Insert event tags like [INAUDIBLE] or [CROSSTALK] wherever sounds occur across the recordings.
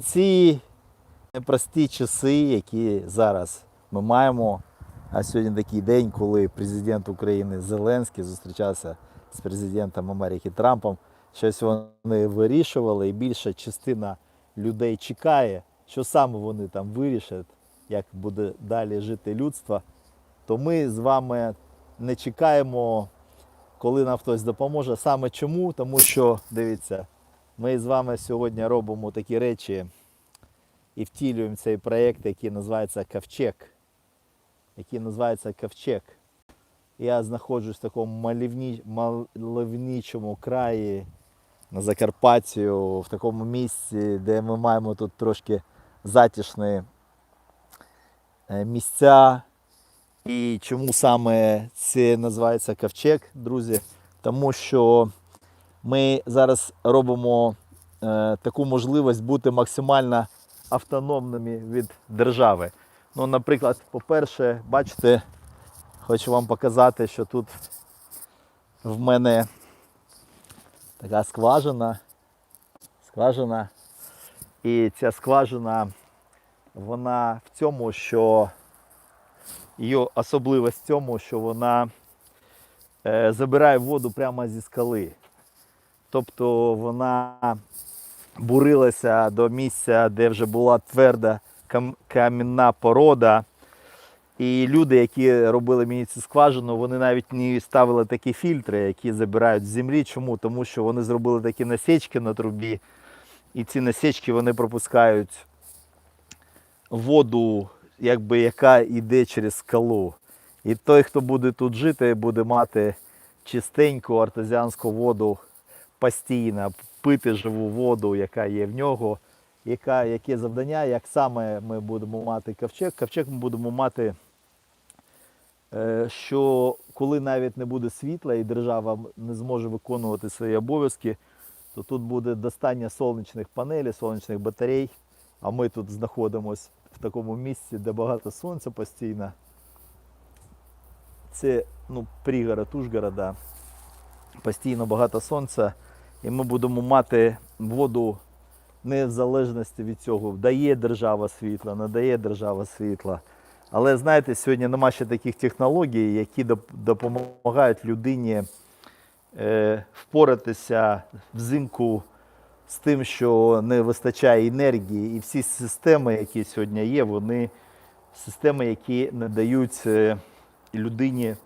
ці непрості часи, які зараз ми маємо. А сьогодні такий день, коли президент України Зеленський зустрічався з президентом Америки Трампом. Щось вони вирішували, і більша частина людей чекає, що саме вони там вирішать, як буде далі жити людство. То ми з вами не чекаємо, коли нам хтось допоможе. Саме чому? Тому що, дивіться, ми з вами сьогодні робимо такі речі і втілюємо цей проєкт, який називається Ковчег. Який називається Ковчег. Я знаходжусь в такому мальовні, мальовничому краї на Закарпаттю, в такому місці, де ми маємо тут трошки затишні е, місця. І чому саме це називається ковчег, друзі? Тому що ми зараз робимо е, таку можливість бути максимально автономними від держави. Ну, наприклад, по-перше, бачите, хочу вам показати, що тут в мене така скважина. Скважина. І ця скважина, вона в цьому, що її особливість в цьому, що вона е, забирає воду прямо зі скали. Тобто вона бурилася до місця, де вже була тверда кам- камінна порода. І люди, які робили мені цю скважину, вони навіть не ставили такі фільтри, які забирають з землі. Чому? Тому що вони зробили такі насічки на трубі, і ці насічки вони пропускають воду, якби, яка йде через скалу. І той, хто буде тут жити, буде мати чистеньку артезіанську воду постійно, пити живу воду, яка є в нього. Яка, яке завдання, як саме ми будемо мати ковчег? Ковчег ми будемо мати, е, що коли навіть не буде світла і держава не зможе виконувати свої обов'язки, то тут буде достання сонячних панелей, сонячних батарей. А ми тут знаходимося в такому місці, де багато сонця постійно. Це ну, пригород Ужгорода. Постійно багато сонця. І ми будемо мати воду не в залежності від цього, дає держава світла, не дає держава світла. Але знаєте, сьогодні нема ще таких технологій, які допомагають людині е, впоратися взимку з тим, що не вистачає енергії. І всі системи, які сьогодні є, вони системи, які не дають е, людині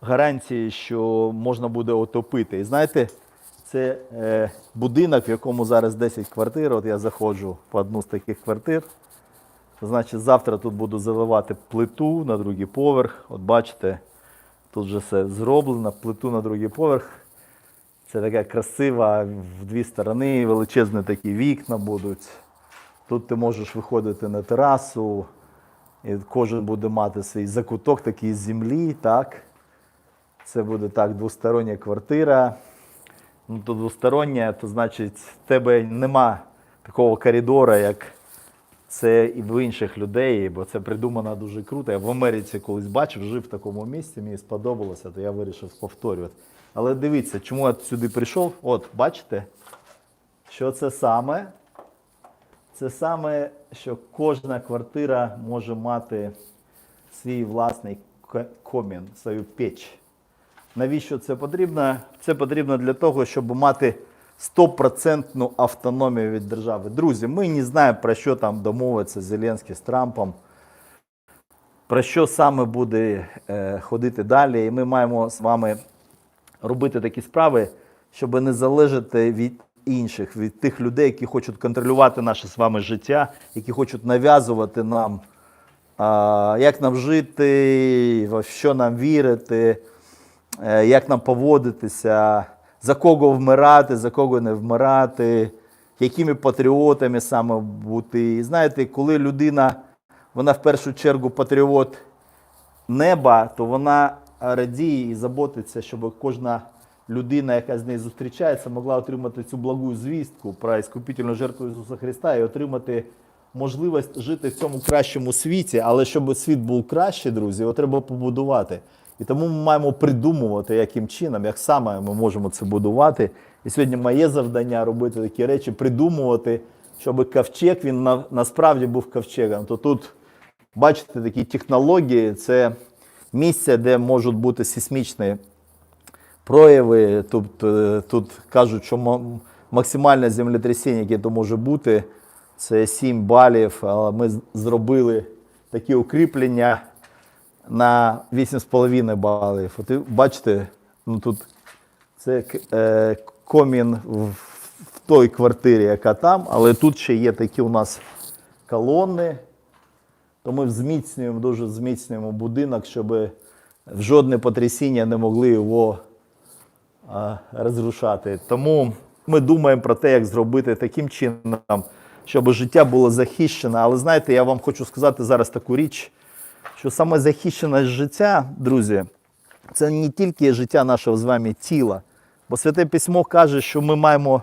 гарантії, що можна буде отопити. І знаєте, це е, будинок, в якому зараз 10 квартир. От я заходжу по одну з таких квартир. Значить, завтра тут буду заливати плиту на другий поверх. От бачите, тут вже все зроблено, плиту на другий поверх. Це така красива в дві сторони, величезні такі вікна будуть. Тут ти можеш виходити на терасу, і кожен буде мати свій закуток такий з землі. так. Це буде так, двостороння квартира. Ну, то двостороння, то значить, в тебе нема такого коридора, як це і в інших людей, бо це придумано дуже круто. Я в Америці колись бачив, жив в такому місці, мені сподобалося, то я вирішив повторювати. Але дивіться, чому я сюди прийшов? От, бачите, що це саме? Це саме, що кожна квартира може мати свій власний комін, свою печ. Навіщо це потрібно? Це потрібно для того, щоб мати стопроцентну автономію від держави. Друзі, ми не знаємо, про що там домовиться Зеленський з Трампом, про що саме буде е, ходити далі. І ми маємо з вами робити такі справи, щоб не залежати від інших, від тих людей, які хочуть контролювати наше з вами життя, які хочуть нав'язувати нам, а, як нам жити, в що нам вірити, е, як нам поводитися, за кого вмирати, за кого не вмирати, якими патріотами саме бути. І знаєте, коли людина, вона в першу чергу патріот неба, то вона радіє і заботиться, щоб кожна людина, яка з нею зустрічається, могла отримати цю благу звістку про іскупітельну жертву Ісуса Христа і отримати можливість жити в цьому кращому світі. Але щоб світ був кращий, друзі, його треба побудувати. І тому ми маємо придумувати, яким чином, як саме ми можемо це будувати. І сьогодні моє завдання робити такі речі, придумувати, щоб ковчег він на, насправді був ковчегом. То тут, бачите, такі технології це місце, де можуть бути сейсмічні прояви. Тут, е, тут кажуть, що максимальне землетрясіння, яке то може бути, це 7 балів. Але ми зробили такі укріплення на 8,5 балів. От бачите, ну тут це е, комін в, в той квартирі, яка там, але тут ще є такі у нас колони. То ми зміцнюємо, дуже зміцнюємо будинок, щоб в жодне потрясіння не могли його а, розрушати. Тому ми думаємо про те, як зробити таким чином, щоб життя було захищено. Але знаєте, я вам хочу сказати зараз таку річ, що саме захищеність життя, друзі, це не тільки життя нашого з вами тіла. Бо Святе Письмо каже, що ми маємо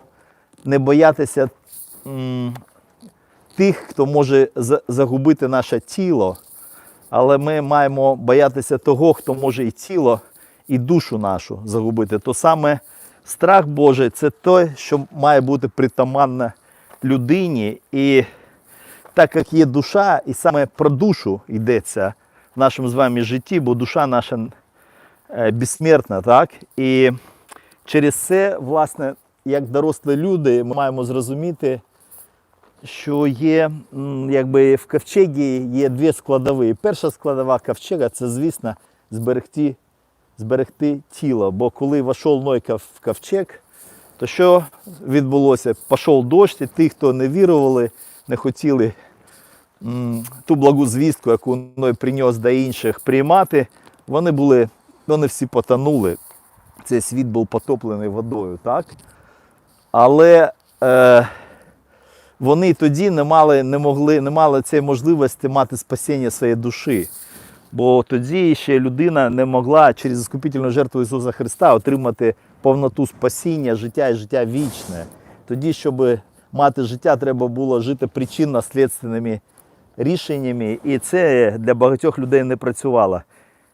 не боятися м, тих, хто може за- загубити наше тіло, але ми маємо боятися того, хто може і тіло, і душу нашу загубити. То саме страх Божий це те, що має бути притаманне людині. І так як є душа, і саме про душу йдеться в нашому з вами житті, бо душа наша е, безсмертна, так? І через це, власне, як дорослі люди, ми маємо зрозуміти, що є, якби в ковчегі є дві складові. Перша складова ковчега це, звісно, зберегти, зберегти тіло. Бо коли війшов Ной в ковчег, то що відбулося? Пішов дощ, і ті, хто не вірували, не хотіли ту благу звістку, яку Ной приніс до інших приймати, вони були, вони всі потонули. Цей світ був потоплений водою, так? Але е, вони тоді не мали, не могли, не мали цієї можливості мати спасіння своєї душі. Бо тоді ще людина не могла через іскупительну жертву Ісуса Христа отримати повноту спасіння, життя і життя вічне. Тоді, щоб мати життя, треба було жити причинно-слідственними рішеннями, і це для багатьох людей не працювало.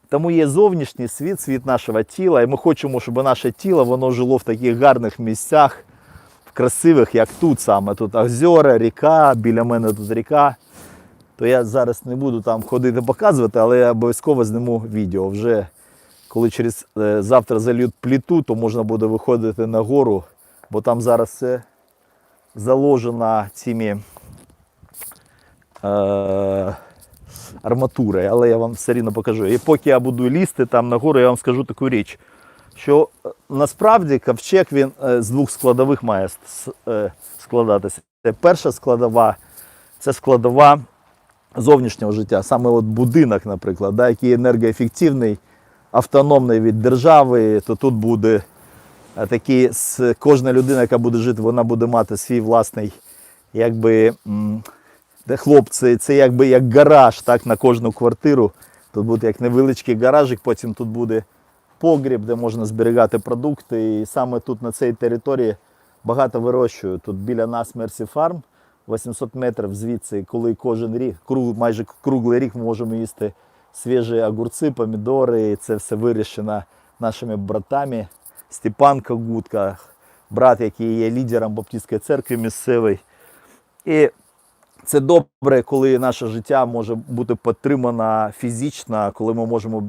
Тому є зовнішній світ, світ нашого тіла, і ми хочемо, щоб наше тіло воно жило в таких гарних місцях, в красивих, як тут саме. Тут озера, ріка, біля мене тут ріка. То я зараз не буду там ходити показувати, але я обов'язково зніму відео. Вже коли через е, завтра зальють пліту, то можна буде виходити на гору, бо там зараз все заложено цими е, арматурою, але я вам все рівно покажу. І поки я буду лізти там на гору, я вам скажу таку річ, що е, насправді ковчег він е, з двох складових має е, складатися. Це перша складова це складова зовнішнього життя, саме от будинок, наприклад, да, який енергоефективний, автономний від держави, то тут буде такі, с- кожна людина, яка буде жити, вона буде мати свій власний, якби, хлопці, це якби як гараж так, на кожну квартиру. Тут буде як невеличкий гаражик, потім тут буде погріб, де можна зберігати продукти. І саме тут на цій території багато вирощують. Тут біля нас Мерсі Фарм, 800 метрів звідси, коли кожен рік, круг, майже круглий рік ми можемо їсти свіжі огурці, помідори. І це все вирішено нашими братами. Степан Когутка, брат, який є лідером Баптистської церкви місцевої. І це добре, коли наше життя може бути підтримано фізично, коли ми можемо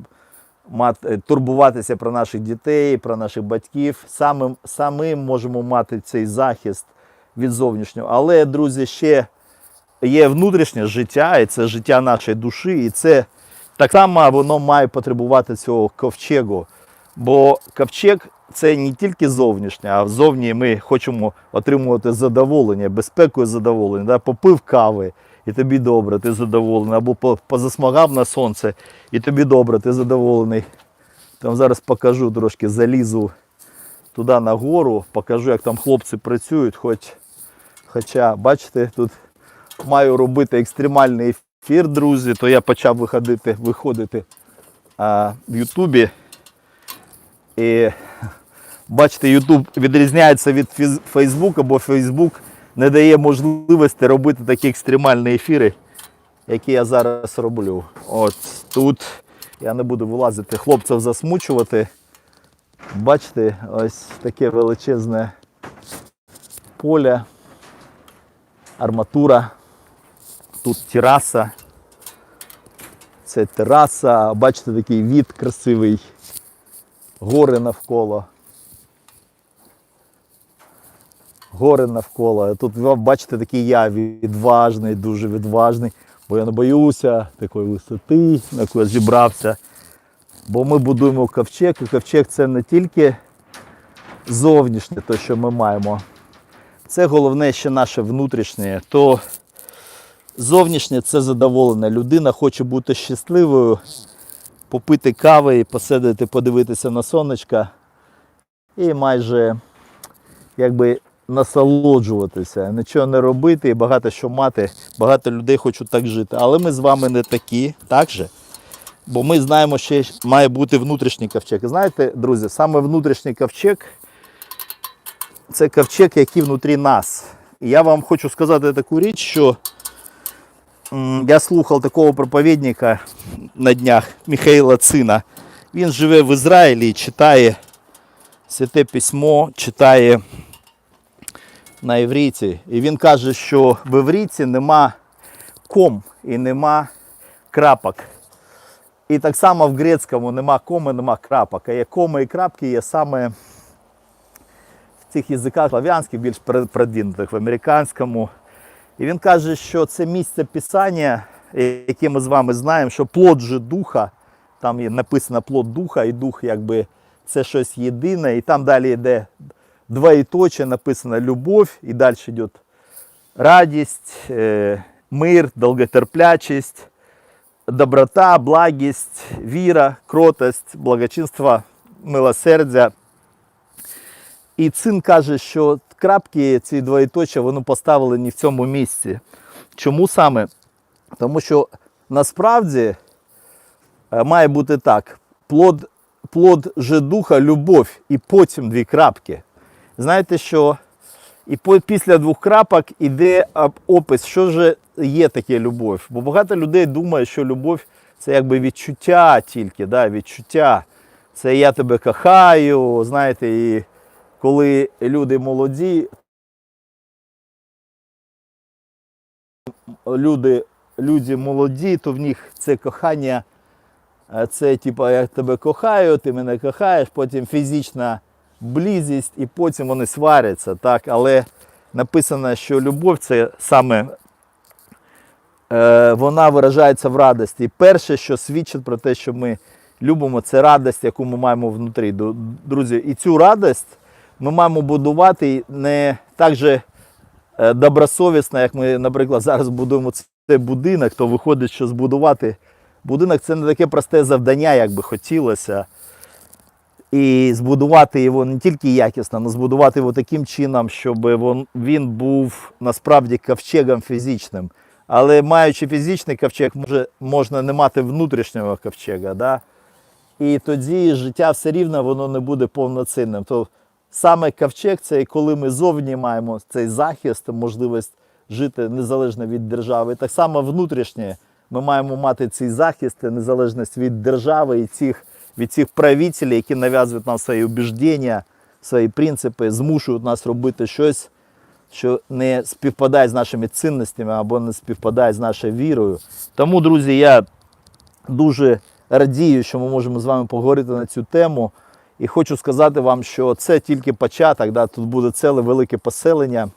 мати, турбуватися про наших дітей, про наших батьків. Самим, самим можемо мати цей захист від зовнішнього. Але, друзі, ще є внутрішнє життя, і це життя нашої душі, і це так само воно має потребувати цього ковчегу. Бо ковчег це не тільки зовнішнє, а зовні ми хочемо отримувати задоволення, безпеку і задоволення. Да? Попив кави, і тобі добре, ти задоволений, або позасмагав на сонце, і тобі добре, ти задоволений. Там зараз покажу трошки, залізу туди на гору, покажу, як там хлопці працюють. Хоч, хоча, бачите, тут маю робити екстремальний ефір, друзі, то я почав виходити, виходити а, в Ютубі. І бачите, Ютуб відрізняється від Фейсбука, бо Фейсбук не дає можливості робити такі екстремальні ефіри, які я зараз роблю. От тут я не буду вилазити, хлопців засмучувати. Бачите, ось таке величезне поле. арматура. Тут тераса. Це тераса. Бачите, такий від красивий. Гори навколо. Гори навколо. Тут бачите такий я відважний, дуже відважний, бо я не боюся такої висоти, на яку я зібрався. Бо ми будуємо ковчег, і ковчег це не тільки зовнішнє, те, що ми маємо. Це головне ще наше внутрішнє. То зовнішнє це задоволення. Людина хоче бути щасливою, попити кави, посидіти, подивитися на сонечка і майже якби насолоджуватися, нічого не робити і багато що мати. Багато людей хочуть так жити. Але ми з вами не такі, так же? Бо ми знаємо, що має бути внутрішній ковчег. Знаєте, друзі, саме внутрішній ковчег це ковчег, який внутрі нас. І я вам хочу сказати таку річ, що я слухав такого проповідника на днях Михайла Цина. Він живе в Ізраїлі читає святе письмо, читає на івріті. І він каже, що в івріті нема ком і нема крапок. І так само в грецькому нема коми, нема крапок. А є коми і крапки є саме в цих язиках слав'янських, більш пр- продвинутих в американському. І він каже, що це місце писання, яке ми з вами знаємо, що плод же духа, там є написано плод духа, і дух якби це щось єдине, і там далі йде двоеточие, написано любов, і далі йде радість, е, мир, довготерплячість, доброта, благість, віра, кротость, благочинство, милосердя. І цин каже, що крапки ці двоєточя вони поставлені в цьому місці. Чому саме? Тому що насправді має бути так: плод, плод же духа, любов, і потім дві крапки. Знаєте, що і після двох крапок іде опис, що ж є таке любов. Бо багато людей думає, що любов це якби відчуття тільки, да, відчуття. Це я тебе кохаю, знаєте, і коли люди молоді, люди, люди молоді, то в них це кохання, е, це типа я тебе кохаю, ти мене кохаєш, потім фізична близість, і потім вони сваряться. Так? Але написано, що любов це саме е, вона виражається в радості. І перше, що свідчить про те, що ми любимо, це радість, яку ми маємо внутрі. Друзі, і цю радість ми маємо будувати не так же е, добросовісно, як ми, наприклад, зараз будуємо цей будинок, то виходить, що збудувати будинок це не таке просте завдання, як би хотілося. І збудувати його не тільки якісно, але збудувати його таким чином, щоб він був насправді ковчегом фізичним. Але маючи фізичний ковчег, може, можна не мати внутрішнього ковчега. Да? І тоді життя все рівно воно не буде повноцінним. То саме ковчег це коли ми зовні маємо цей захист, можливість жити незалежно від держави. І так само внутрішнє ми маємо мати цей захист, незалежність від держави і цих, від цих правителів, які нав'язують нам свої убіждення, свої принципи, змушують нас робити щось, що не співпадає з нашими цінностями або не співпадає з нашою вірою. Тому, друзі, я дуже радію, що ми можемо з вами поговорити на цю тему. І хочу сказати вам, що це тільки початок. Да? Тут буде ціле велике поселення,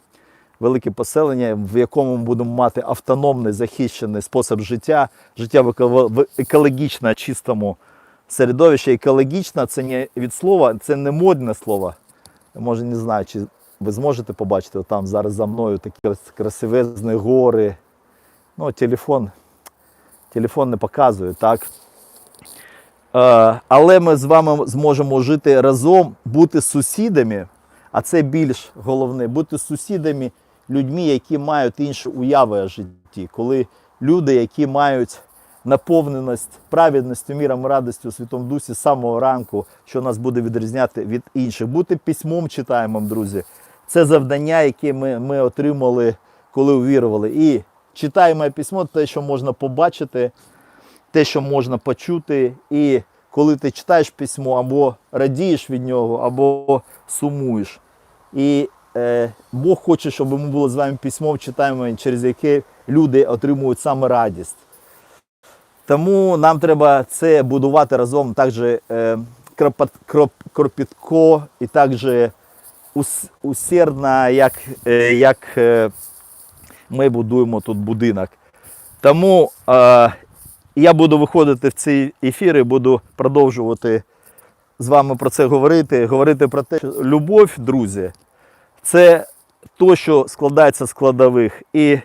велике поселення, в якому ми будемо мати автономний захищений спосіб життя, життя в екологічно чистому середовищі. Екологічно це не від слова, це не модне слово. Може, не знаю, чи ви зможете побачити там зараз за мною такі красивезні гори. Ну, телефон, телефон не показує, так? Е, але ми з вами зможемо жити разом, бути сусідами, а це більш головне, бути сусідами, людьми, які мають інші уяви о житті. Коли люди, які мають наповненість праведністю, міром радістю у Святому Дусі з самого ранку, що нас буде відрізняти від інших. Бути письмом читаємо, друзі. Це завдання, яке ми, ми отримали, коли увірували. І читаємо письмо, те, що можна побачити, те, що можна почути, і коли ти читаєш письмо, або радієш від нього, або сумуєш. І е, Бог хоче, щоб ми були з вами письмом, читаємо, через яке люди отримують саме радість. Тому нам треба це будувати разом також е, кропот, кроп, кропітко і також ус, усердно, як, е, як е, ми будуємо тут будинок. Тому е, я буду виходити в ці ефіри, буду продовжувати з вами про це говорити. Говорити про те, що любов, друзі, це то, що складається з складових. І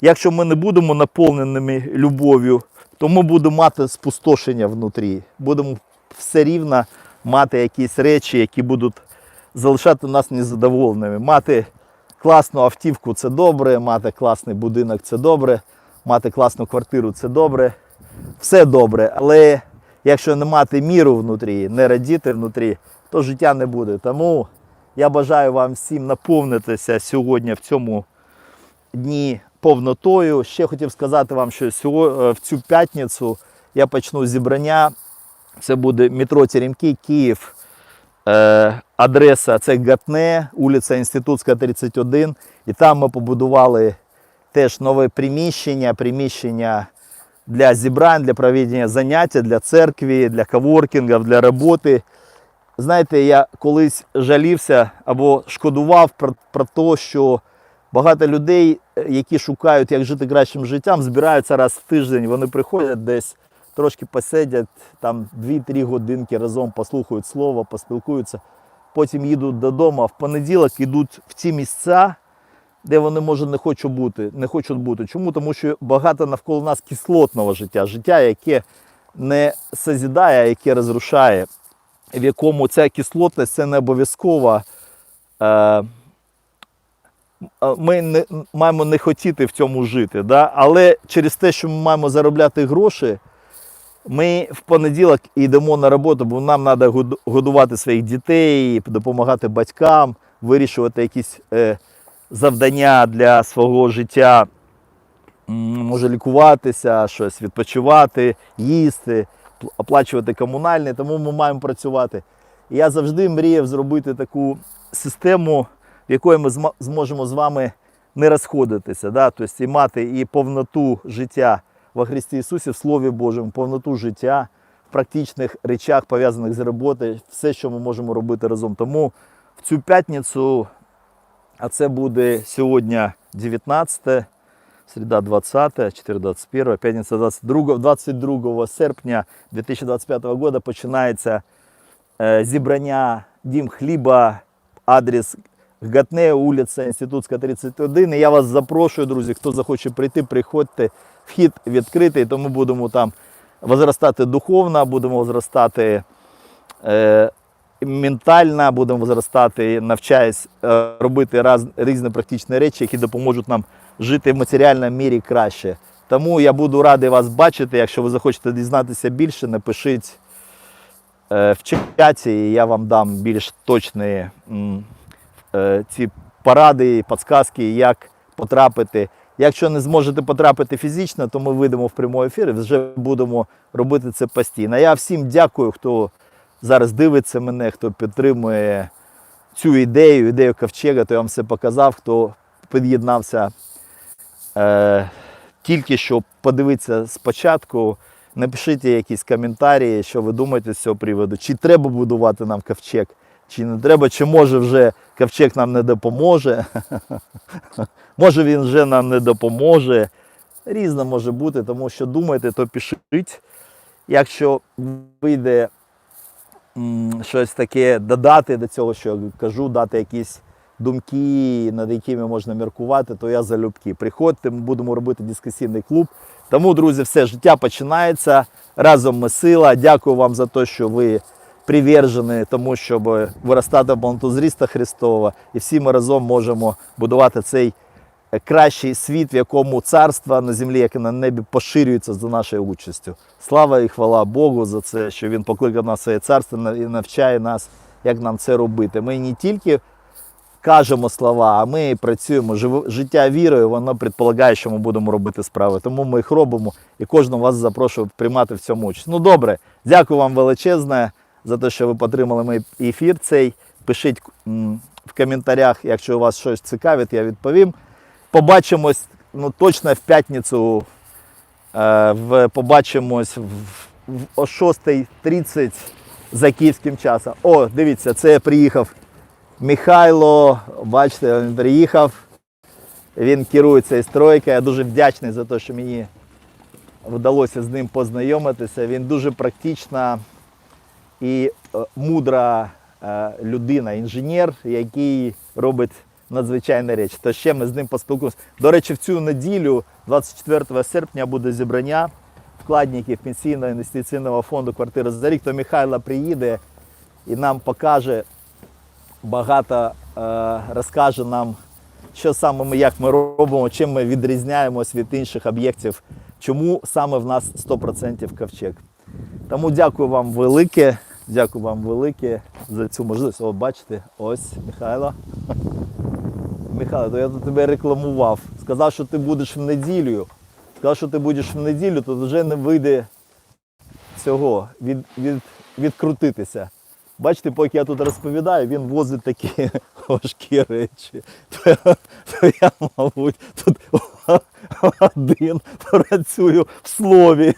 якщо ми не будемо наповненими любов'ю, то ми будемо мати спустошення внутрі. Будемо все рівно мати якісь речі, які будуть залишати нас незадоволеними. Мати класну автівку це добре, мати класний будинок це добре, мати класну квартиру це добре. Все добре, але якщо не мати міру внутрі, не радіти внутрі, то життя не буде. Тому я бажаю вам всім наповнитися сьогодні в цьому дні повнотою. Ще хотів сказати вам, що е, в цю п'ятницю я почну зібрання. Це буде метро Теремки, Київ. Е, адреса це Гатне, вулиця Інститутська, 31. І там ми побудували теж нове приміщення, приміщення для зібрань, для проведення заняття, для церкви, для коворкінгів, для роботи. Знаєте, я колись жалівся або шкодував про, про те, що багато людей, е, які шукають, як жити кращим життям, збираються раз в тиждень. Вони приходять десь, трошки посидять, там 2-3 годинки разом послухають слово, поспілкуються, потім їдуть додому, а в понеділок йдуть в ті місця, де вони може не хочуть бути. Не хочуть бути. Чому? Тому що багато навколо нас кислотного життя, життя, яке не созідає, а яке розрушає, в якому ця кислотність це не обов'язково. Е, ми не, маємо не хотіти в цьому жити. Да? Але через те, що ми маємо заробляти гроші, ми в понеділок йдемо на роботу, бо нам треба годувати своїх дітей, допомагати батькам, вирішувати якісь е, завдання для свого життя, може лікуватися, щось відпочивати, їсти, оплачувати комунальне, тому ми маємо працювати. Я завжди мріяв зробити таку систему, в якої ми зможемо з вами не розходитися, да? тобто і мати і повноту життя во Христі Ісусі, в Слові Божому, повноту життя в практичних речах, пов'язаних з роботою, все, що ми можемо робити разом. Тому в цю п'ятницю, а це буде сьогодні 19, середа 20, 4 21, п'ятниця 22, 22 серпня 2025 року починається е, зібрання Дім хліба, адрес Гатне, вулиця Інститутська, 31. І я вас запрошую, друзі, хто захоче прийти, приходьте. Вхід відкритий, тому будемо там возростати духовно, будемо возростати е, ментально, будемо зростати, навчаясь е, робити раз, різні практичні речі, які допоможуть нам жити в матеріальному мірі краще. Тому я буду радий вас бачити. Якщо ви захочете дізнатися більше, напишіть е, в чаті, і я вам дам більш точні м, ці поради, підказки, як потрапити. Якщо не зможете потрапити фізично, то ми вийдемо в прямий ефір і вже будемо робити це постійно. Я всім дякую, хто зараз дивиться мене, хто підтримує цю ідею, ідею ковчега, то я вам все показав, хто під'єднався е, тільки що подивитися спочатку. Напишіть якісь коментарі, що ви думаєте з цього приводу. Чи треба будувати нам ковчег, чи не треба, чи може вже ковчег нам не допоможе. [LAUGHS] Може він вже нам не допоможе. Різно може бути, тому що думаєте, то пишіть. Якщо вийде щось таке додати до цього, що я кажу, дати якісь думки, над якими можна міркувати, то я залюбки. Приходьте, ми будемо робити дискусійний клуб. Тому, друзі, все життя починається. Разом ми сила. Дякую вам за те, що ви привержені тому, щоб виростати в повноту зріста Христова. І всі ми разом можемо будувати цей е, кращий світ, в якому царство на землі, як і на небі, поширюється за нашою участю. Слава і хвала Богу за це, що Він покликав нас своє царство і навчає нас, як нам це робити. Ми не тільки кажемо слова, а ми працюємо. Життя вірою, воно предполагає, що ми будемо робити справи. Тому ми їх робимо і кожного вас запрошую приймати в цьому участь. Ну добре, дякую вам величезне за те, що ви підтримали мій ефір цей. Пишіть в коментарях, якщо у вас щось цікавить, я відповім. Побачимось ну, точно в п'ятницю. Е, в, побачимось в, в, о 6.30 за київським часом. О, дивіться, це приїхав Михайло. Бачите, він приїхав. Він керує цією стройкою. Я дуже вдячний за те, що мені вдалося з ним познайомитися. Він дуже практична і е, мудра е, людина, інженер, який робить надзвичайні речі. То ще ми з ним поспілкуємося. До речі, в цю неділю, 24 серпня, буде зібрання вкладників пенсійного інвестиційного фонду квартира за рік. То Михайло приїде і нам покаже багато, е, розкаже нам, що саме ми, як ми робимо, чим ми відрізняємось від інших об'єктів, чому саме в нас 100% ковчег. Тому дякую вам велике. Дякую вам велике за цю можливість. О, бачите, ось Михайло. [LAUGHS] Михайло, то я тут тебе рекламував. Сказав, що ти будеш в неділю. Сказав, що ти будеш в неділю, то вже не вийде цього від, від, відкрутитися. Бачите, поки я тут розповідаю, він возить такі [LAUGHS] важкі речі. То, то я, мабуть, тут [LAUGHS] один працюю в слові.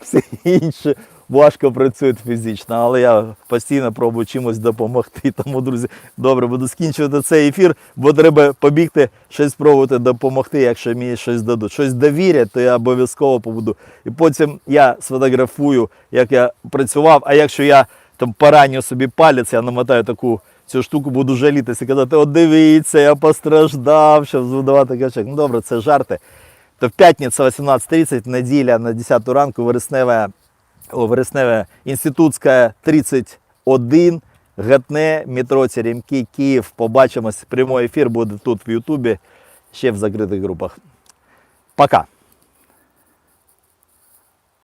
Всі інші важко працюють фізично, але я постійно пробую чимось допомогти. [LAUGHS] Тому, друзі, добре, буду скінчувати цей ефір, бо треба побігти, щось спробувати допомогти, якщо мені щось дадуть. Щось довірять, то я обов'язково побуду. І потім я сфотографую, як я працював, а якщо я там пораню собі палець, я намотаю таку цю штуку, буду жалітися і казати, от дивіться, я постраждав, щоб збудувати ковчег. Ну добре, це жарти. То в п'ятницю 18.30, неділя на 10 ранку, вереснева, о, вереснева інститутська 31, Гатне, метро Теремки, Київ. Побачимось. Прямий ефір буде тут в Ютубі, ще в закритих групах. Пока.